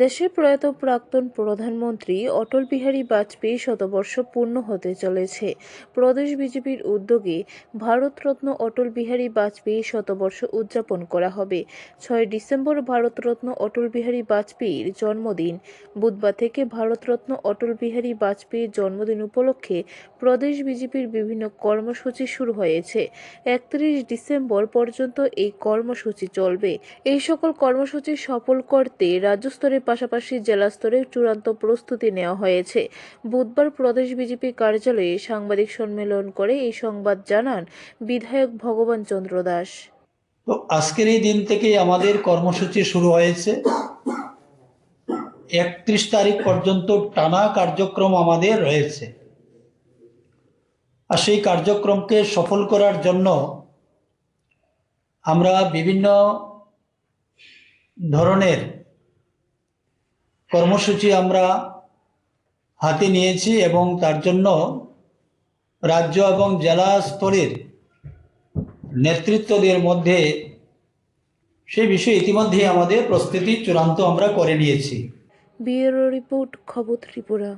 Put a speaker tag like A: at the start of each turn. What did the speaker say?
A: দেশের প্রয়াত প্রাক্তন প্রধানমন্ত্রী অটল বিহারী বাজপেয়ী শতবর্ষ পূর্ণ হতে চলেছে। প্রদেশ বিজেপির উদ্যোগে ভারতরত্ন অটল বিহারী বাজপেয়ী শতবর্ষ উদযাপন করা হবে। ছয় ডিসেম্বর ভারতরত্ন অটল বিহারী বাজপেয়ীর জন্মদিন। বুধবার থেকে ভারতরত্ন অটল বিহারী বাজপেয়ীর জন্মদিন উপলক্ষে প্রদেশ বিজেপির বিভিন্ন কর্মসূচি শুরু হয়েছে। একত্রিশ ডিসেম্বর পর্যন্ত এই কর্মসূচি চলবে। এই সকল কর্মসূচি সফল করতে রাজ্য স্তরের পাশাপাশি জেলা স্তরে চূড়ান্ত প্রস্তুতি নেওয়া হয়েছে। বুধবার প্রদেশ বিজেপি কার্যালয়ে সাংবাদিক সম্মেলন করে এই সংবাদ জানান বিধায়ক ভগবান চন্দ্র দাস।
B: তো আজকের এই দিন থেকেই আমাদের কর্মসূচি শুরু হয়েছে। একত্রিশ তারিখ পর্যন্ত টানা কার্যক্রম আমাদের রয়েছে। আর সেই কার্যক্রমকে সফল করার জন্য আমরা বিভিন্ন ধরনের কর্মসূচি আমরা হাতে নিয়েছি এবং তার জন্য রাজ্য এবং জেলা স্তরের নেতৃত্বদের মধ্যে সে বিষয়ে ইতিমধ্যে আমাদের প্রস্তুতি চূড়ান্ত আমরা করে নিয়েছি।
A: ব্যুরো রিপোর্ট, খবর ত্রিপুরা।